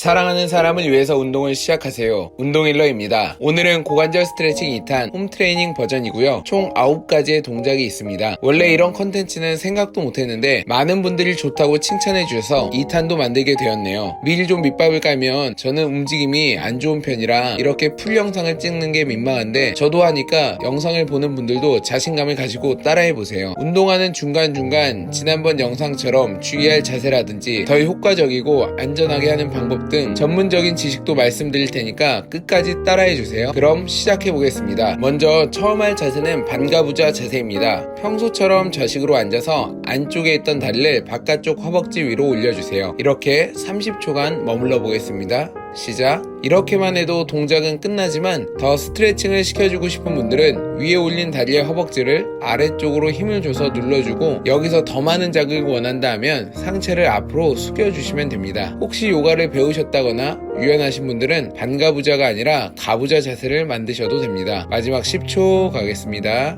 사랑하는 사람을 위해서 운동을 시작하세요. 운동일러입니다. 오늘은 고관절 스트레칭 2탄 홈트레이닝 버전이고요. 총 9가지의 동작이 있습니다. 원래 이런 컨텐츠는 생각도 못했는데 많은 분들이 좋다고 칭찬해 주셔서 2탄도 만들게 되었네요. 미리 좀 밑밥을 깔면 저는 움직임이 안 좋은 편이라 이렇게 풀 영상을 찍는 게 민망한데 저도 하니까 영상을 보는 분들도 자신감을 가지고 따라해 보세요. 운동하는 중간중간 지난번 영상처럼 주의할 자세라든지 더 효과적이고 안전하게 하는 방법 등 전문적인 지식도 말씀드릴 테니까 끝까지 따라해 주세요. 그럼 시작해 보겠습니다. 먼저 처음 할 자세는 반가부좌 자세입니다. 평소처럼 좌식으로 앉아서 안쪽에 있던 다리를 바깥쪽 허벅지 위로 올려주세요. 이렇게 30초간 머물러 보겠습니다. 시작. 이렇게만 해도 동작은 끝나지만 더 스트레칭을 시켜주고 싶은 분들은 위에 올린 다리의 허벅지를 아래쪽으로 힘을 줘서 눌러주고 여기서 더 많은 자극을 원한다 하면 상체를 앞으로 숙여주시면 됩니다. 혹시 요가를 배우셨다거나 유연하신 분들은 반가부자가 아니라 가부자 자세를 만드셔도 됩니다. 마지막 10초 가겠습니다.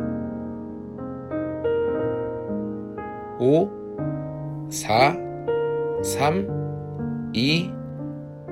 5, 4, 3, 2,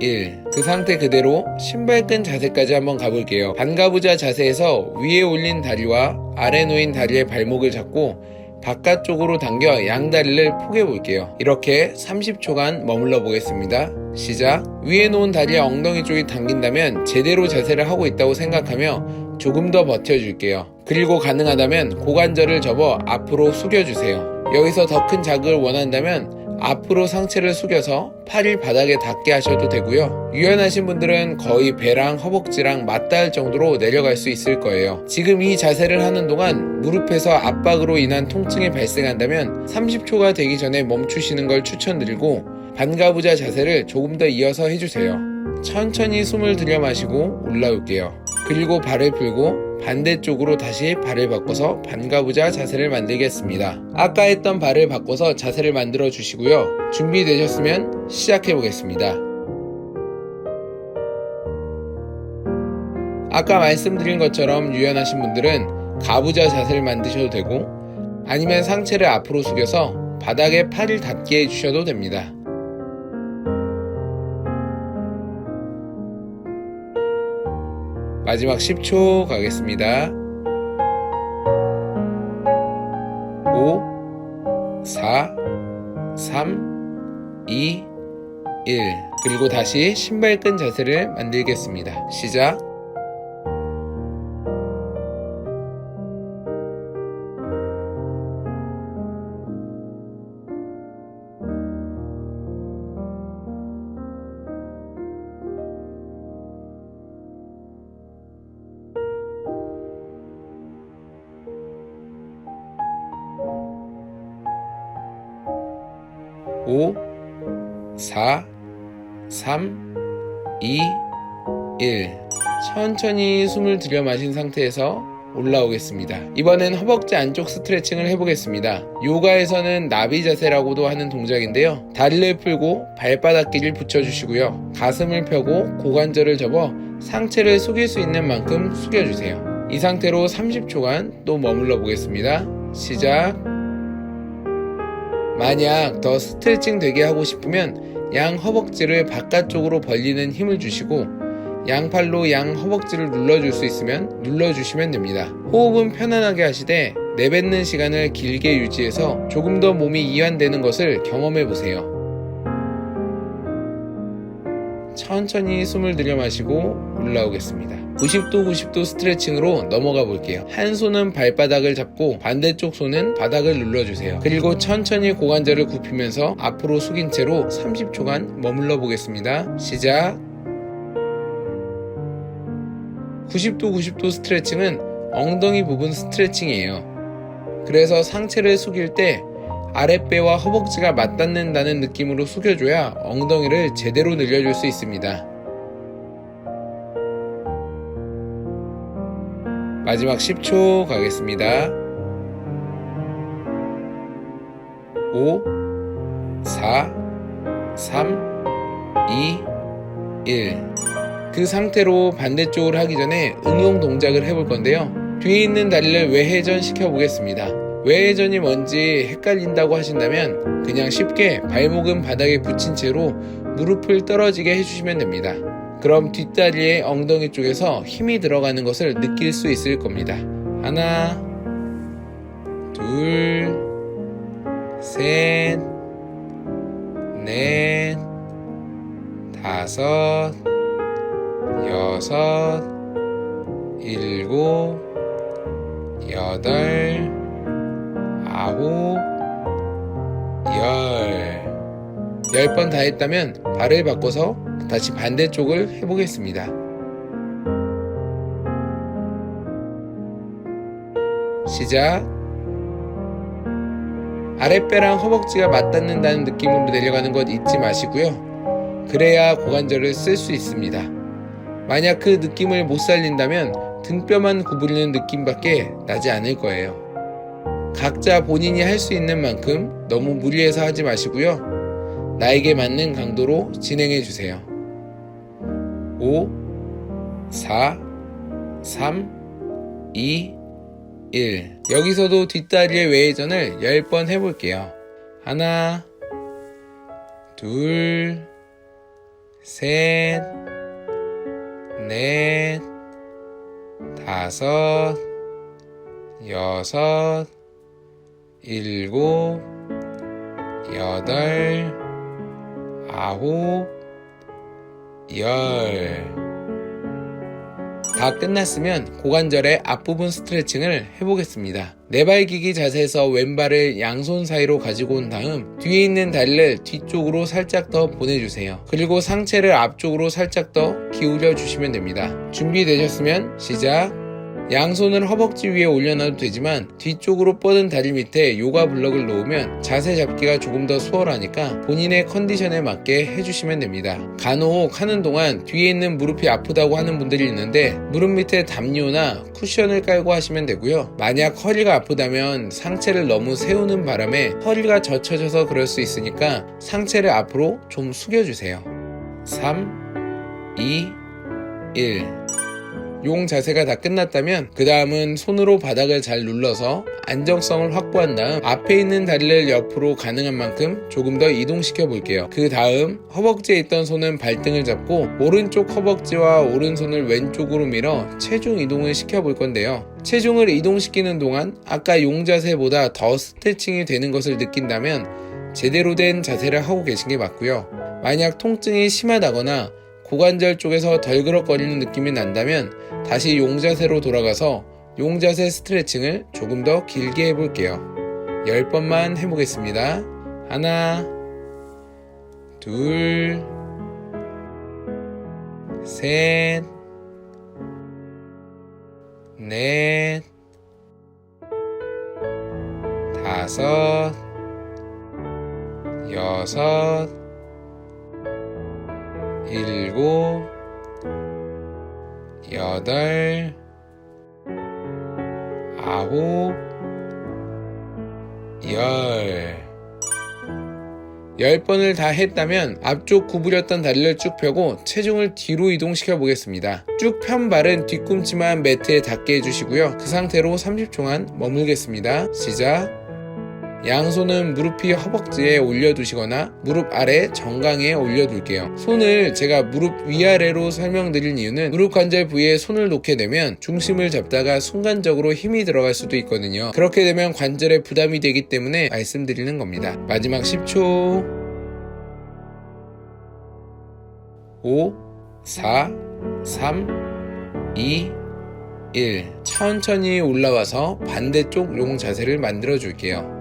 1. 그 상태 그대로 신발끈 자세까지 한번 가볼게요. 반가부자 자세에서 위에 올린 다리와 아래 놓인 다리의 발목을 잡고 바깥쪽으로 당겨 양다리를 포개 볼게요. 이렇게 30초간 머물러 보겠습니다. 시작. 위에 놓은 다리의 엉덩이 쪽이 당긴다면 제대로 자세를 하고 있다고 생각하며 조금 더 버텨줄게요. 그리고 가능하다면 고관절을 접어 앞으로 숙여주세요. 여기서 더 큰 자극을 원한다면 앞으로 상체를 숙여서 팔을 바닥에 닿게 하셔도 되고요. 유연하신 분들은 거의 배랑 허벅지랑 맞닿을 정도로 내려갈 수 있을 거예요. 지금 이 자세를 하는 동안 무릎에서 압박으로 인한 통증이 발생한다면 30초가 되기 전에 멈추시는 걸 추천드리고 반가부자 자세를 조금 더 이어서 해주세요. 천천히 숨을 들여 마시고 올라올게요. 그리고 발을 풀고 반대쪽으로 다시 발을 바꿔서 반가부자 자세를 만들겠습니다. 아까 했던 발을 바꿔서 자세를 만들어 주시고요. 준비되셨으면 시작해 보겠습니다. 아까 말씀드린 것처럼 유연하신 분들은 가부자 자세를 만드셔도 되고 아니면 상체를 앞으로 숙여서 바닥에 팔을 닿게 해주셔도 됩니다. 마지막 10초 가겠습니다. 5, 4, 3, 2, 1. 그리고 다시 신발끈 자세를 만들겠습니다. 시작. 오, 4, 3, 2, 1. 천천히 숨을 들여 마신 상태에서 올라오겠습니다. 이번엔 허벅지 안쪽 스트레칭을 해보겠습니다. 요가에서는 나비 자세라고도 하는 동작인데요. 다리를 풀고 발바닥 끼를 붙여주시고요. 가슴을 펴고 고관절을 접어 상체를 숙일 수 있는 만큼 숙여주세요. 이 상태로 30초간 또 머물러 보겠습니다. 시작. 만약 더 스트레칭 되게 하고 싶으면 양 허벅지를 바깥쪽으로 벌리는 힘을 주시고 양팔로 양 허벅지를 눌러줄 수 있으면 눌러주시면 됩니다. 호흡은 편안하게 하시되 내뱉는 시간을 길게 유지해서 조금 더 몸이 이완되는 것을 경험해 보세요. 천천히 숨을 들여 마시고 올라오겠습니다. 90도 90도 스트레칭으로 넘어가 볼게요. 한 손은 발바닥을 잡고 반대쪽 손은 바닥을 눌러주세요. 그리고 천천히 고관절을 굽히면서 앞으로 숙인 채로 30초간 머물러 보겠습니다. 시작. 90도 90도 스트레칭은 엉덩이 부분 스트레칭이에요. 그래서 상체를 숙일 때 아랫배와 허벅지가 맞닿는다는 느낌으로 숙여줘야 엉덩이를 제대로 늘려줄 수 있습니다. 마지막 10초 가겠습니다. 5, 4, 3, 2, 1. 그 상태로 반대쪽을 하기 전에 응용 동작을 해볼 건데요. 뒤에 있는 다리를 외회전 시켜 보겠습니다. 외회전이 뭔지 헷갈린다고 하신다면 그냥 쉽게 발목은 바닥에 붙인 채로 무릎을 떨어지게 해주시면 됩니다. 그럼 뒷다리의 엉덩이 쪽에서 힘이 들어가는 것을 느낄 수 있을 겁니다. 하나, 둘, 셋, 넷, 다섯, 여섯, 일곱, 여덟, 아홉, 열. 열 번 다 했다면 발을 바꿔서 다시 반대쪽을 해보겠습니다. 시작. 아랫배랑 허벅지가 맞닿는다는 느낌으로 내려가는 것 잊지 마시고요. 그래야 고관절을 쓸 수 있습니다. 만약 그 느낌을 못 살린다면 등뼈만 구부리는 느낌밖에 나지 않을 거예요. 각자 본인이 할 수 있는 만큼 너무 무리해서 하지 마시고요. 나에게 맞는 강도로 진행해 주세요. 5, 4, 3, 2, 1. 여기서도 뒷다리의 외회전을 10번 해볼게요. 하나, 둘, 셋, 넷, 다섯, 여섯, 일곱, 여덟, 아홉, 열. 다 끝났으면 고관절의 앞부분 스트레칭을 해보겠습니다. 네발기기 자세에서 왼발을 양손 사이로 가지고 온 다음 뒤에 있는 다리를 뒤쪽으로 살짝 더 보내주세요. 그리고 상체를 앞쪽으로 살짝 더 기울여 주시면 됩니다. 준비되셨으면 시작! 양손을 허벅지 위에 올려놔도 되지만 뒤쪽으로 뻗은 다리 밑에 요가 블럭을 놓으면 자세 잡기가 조금 더 수월하니까 본인의 컨디션에 맞게 해주시면 됩니다. 간혹 하는 동안 뒤에 있는 무릎이 아프다고 하는 분들이 있는데 무릎 밑에 담요나 쿠션을 깔고 하시면 되고요. 만약 허리가 아프다면 상체를 너무 세우는 바람에 허리가 젖혀져서 그럴 수 있으니까 상체를 앞으로 좀 숙여주세요. 3, 2, 1. 용 자세가 다 끝났다면 그 다음은 손으로 바닥을 잘 눌러서 안정성을 확보한 다음 앞에 있는 다리를 옆으로 가능한 만큼 조금 더 이동시켜 볼게요. 그 다음 허벅지에 있던 손은 발등을 잡고 오른쪽 허벅지와 오른손을 왼쪽으로 밀어 체중 이동을 시켜 볼 건데요. 체중을 이동시키는 동안 아까 용 자세보다 더 스트레칭이 되는 것을 느낀다면 제대로 된 자세를 하고 계신 게 맞고요. 만약 통증이 심하다거나 고관절 쪽에서 덜그럭거리는 느낌이 난다면 다시 용자세로 돌아가서 용자세 스트레칭을 조금 더 길게 해볼게요. 10번만 해보겠습니다. 하나, 둘, 셋, 넷, 다섯, 여섯, 일곱, 여덟, 아홉, 열. 열 번을 다 했다면 앞쪽 구부렸던 다리를 쭉 펴고 체중을 뒤로 이동시켜 보겠습니다. 쭉 편 발은 뒤꿈치만 매트에 닿게 해주시고요. 그 상태로 30초간 머물겠습니다. 시작. 양손은 무릎이 허벅지에 올려두시거나 무릎 아래 정강에 올려둘게요. 손을 제가 무릎 위아래로 설명드릴 이유는 무릎 관절 부위에 손을 놓게 되면 중심을 잡다가 순간적으로 힘이 들어갈 수도 있거든요. 그렇게 되면 관절에 부담이 되기 때문에 말씀드리는 겁니다. 마지막 10초. 5, 4, 3, 2, 1. 천천히 올라와서 반대쪽 용 자세를 만들어 줄게요.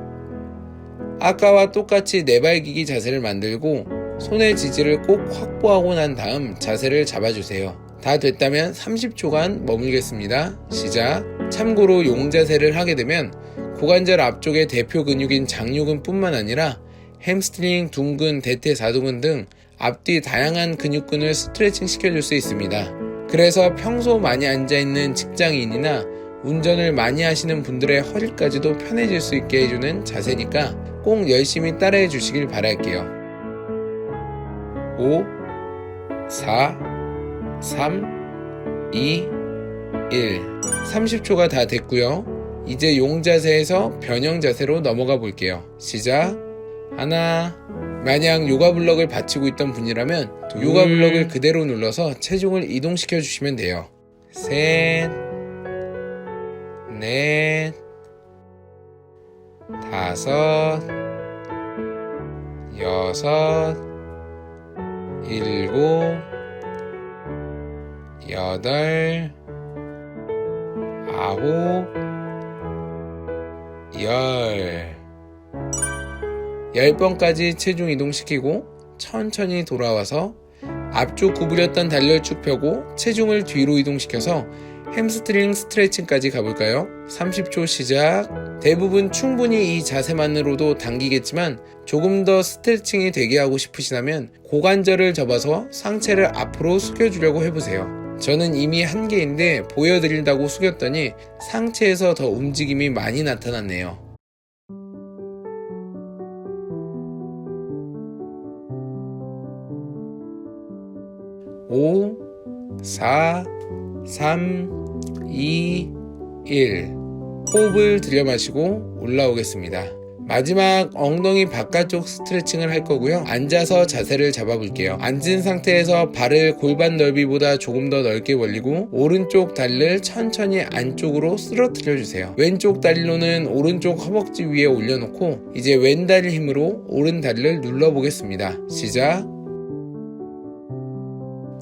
아까와 똑같이 네발기기 자세를 만들고 손의 지지를 꼭 확보하고 난 다음 자세를 잡아주세요. 다 됐다면 30초간 머물겠습니다. 시작. 참고로 용자세를 하게 되면 고관절 앞쪽의 대표 근육인 장요근 뿐만 아니라 햄스트링, 둔근, 대퇴, 사두근 등 앞뒤 다양한 근육근을 스트레칭 시켜줄 수 있습니다. 그래서 평소 많이 앉아있는 직장인이나 운전을 많이 하시는 분들의 허리까지도 편해질 수 있게 해주는 자세니까 꼭 열심히 따라해 주시길 바랄게요. 5, 4, 3, 2, 1. 30초가 다 됐고요. 이제 용 자세에서 변형 자세로 넘어가 볼게요. 시작. 하나, 만약 요가 블럭을 받치고 있던 분이라면 요가 블럭을 그대로 눌러서 체중을 이동시켜 주시면 돼요. 셋, 넷, 다섯, 여섯, 일곱, 여덟, 아홉, 열. 10번까지 체중 이동시키고 천천히 돌아와서 앞쪽 구부렸던 다리를 쭉 펴고 체중을 뒤로 이동시켜서 햄스트링 스트레칭까지 가볼까요? 30초 시작. 대부분 충분히 이 자세만으로도 당기겠지만 조금 더 스트레칭이 되게 하고 싶으시다면 고관절을 접어서 상체를 앞으로 숙여주려고 해보세요. 저는 이미 한 개인데 보여드린다고 숙였더니 상체에서 더 움직임이 많이 나타났네요. 5, 4, 3, 2, 1. 호흡을 들여 마시고 올라오겠습니다. 마지막 엉덩이 바깥쪽 스트레칭을 할 거고요. 앉아서 자세를 잡아볼게요. 앉은 상태에서 발을 골반 넓이보다 조금 더 넓게 벌리고 오른쪽 다리를 천천히 안쪽으로 쓰러뜨려 주세요. 왼쪽 다리로는 오른쪽 허벅지 위에 올려놓고 이제 왼 다리 힘으로 오른 다리를 눌러보겠습니다. 시작.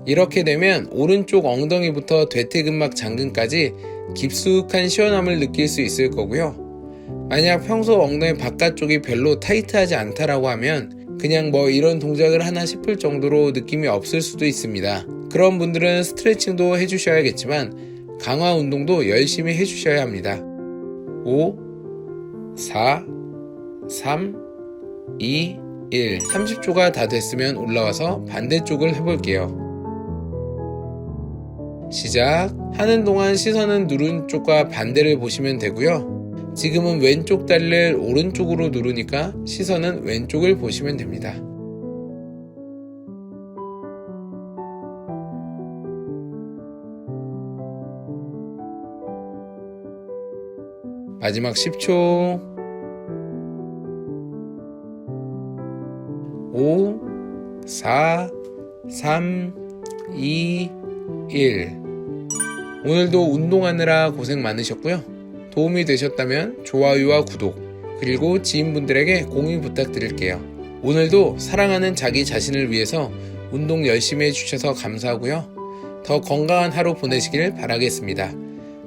이렇게 되면 오른쪽 엉덩이부터 대퇴근막 장근까지 깊숙한 시원함을 느낄 수 있을 거고요. 만약 평소 엉덩이 바깥쪽이 별로 타이트하지 않다라고 하면 그냥 뭐 이런 동작을 하나 싶을 정도로 느낌이 없을 수도 있습니다. 그런 분들은 스트레칭도 해주셔야겠지만 강화 운동도 열심히 해주셔야 합니다. 5, 4, 3, 2, 1. 30초가 다 됐으면 올라와서 반대쪽을 해볼게요. 시작. 하는 동안 시선은 누른 쪽과 반대를 보시면 되고요. 지금은 왼쪽 다리를 오른쪽으로 누르니까 시선은 왼쪽을 보시면 됩니다. 마지막 10초. 5, 4, 3, 2, 1. 오늘도 운동하느라 고생 많으셨고요. 도움이 되셨다면 좋아요와 구독, 그리고 지인분들에게 공유 부탁드릴게요. 오늘도 사랑하는 자기 자신을 위해서 운동 열심히 해주셔서 감사하고요. 더 건강한 하루 보내시길 바라겠습니다.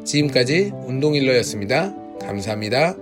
지금까지 운동일러였습니다. 감사합니다.